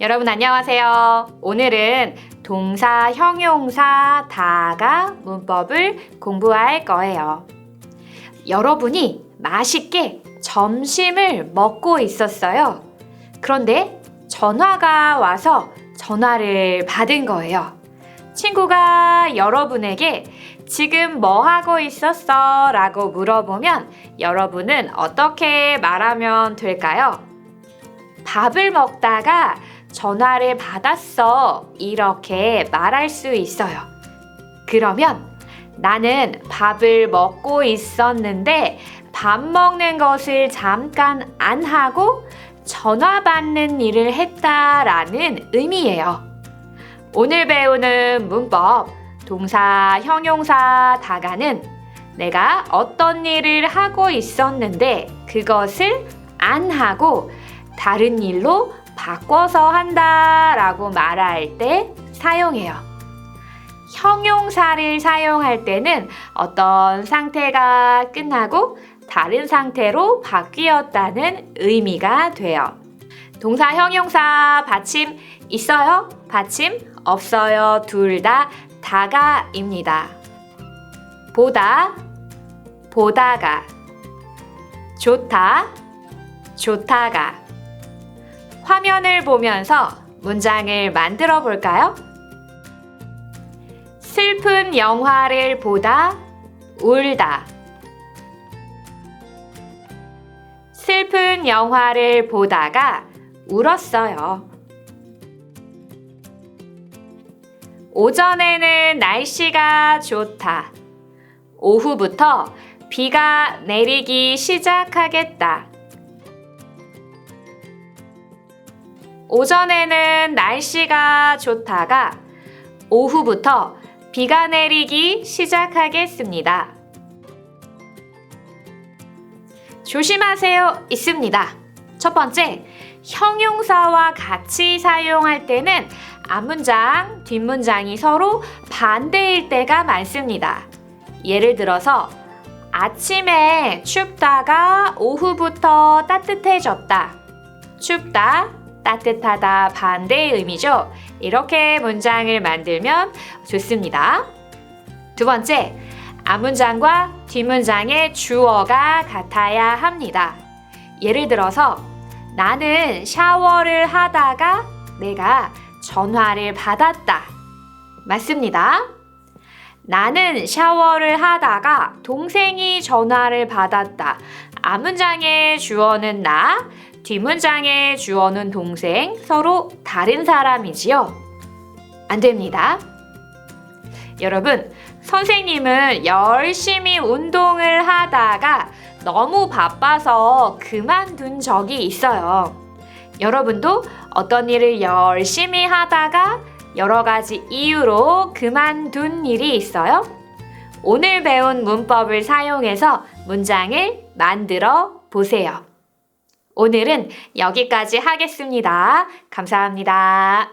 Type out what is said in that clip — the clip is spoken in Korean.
여러분 안녕하세요. 오늘은 동사, 형용사, 다가 문법을 공부할 거예요. 여러분이 맛있게 점심을 먹고 있었어요. 그런데 전화가 와서 전화를 받은 거예요. 친구가 여러분에게 지금 뭐 하고 있었어? 라고 물어보면 여러분은 어떻게 말하면 될까요? 밥을 먹다가 전화를 받았어. 이렇게 말할 수 있어요. 그러면 나는 밥을 먹고 있었는데 밥 먹는 것을 잠깐 안 하고 전화 받는 일을 했다라는 의미예요. 오늘 배우는 문법, 동사, 형용사, 다가는 내가 어떤 일을 하고 있었는데 그것을 안 하고 다른 일로 바꿔서 한다 라고 말할 때 사용해요. 형용사를 사용할 때는 어떤 상태가 끝나고 다른 상태로 바뀌었다는 의미가 돼요. 동사, 형용사, 받침 있어요? 받침 없어요? 둘 다 다가입니다. 보다, 보다가, 좋다, 좋다가. 화면을 보면서 문장을 만들어 볼까요? 슬픈 영화를 보다 울다. 슬픈 영화를 보다가 울었어요. 오전에는 날씨가 좋다. 오후부터 비가 내리기 시작하겠다. 오전에는 날씨가 좋다가 오후부터 비가 내리기 시작하겠습니다. 조심하세요 있습니다. 첫 번째, 형용사와 같이 사용할 때는 앞문장, 뒷문장이 서로 반대일 때가 많습니다. 예를 들어서 아침에 춥다가 오후부터 따뜻해졌다. 춥다, 따뜻하다 반대의 의미죠. 이렇게 문장을 만들면 좋습니다. 두 번째, 앞문장과 뒷문장의 주어가 같아야 합니다. 예를 들어서 나는 샤워를 하다가 내가 전화를 받았다. 맞습니다. 나는 샤워를 하다가 동생이 전화를 받았다. 앞문장의 주어는 나, 뒷문장의 주어는 동생, 서로 다른 사람이지요. 안 됩니다. 여러분, 선생님은 열심히 운동을 하다가 너무 바빠서 그만둔 적이 있어요. 여러분도 어떤 일을 열심히 하다가 여러 가지 이유로 그만둔 일이 있어요? 오늘 배운 문법을 사용해서 문장을 만들어 보세요. 오늘은 여기까지 하겠습니다. 감사합니다.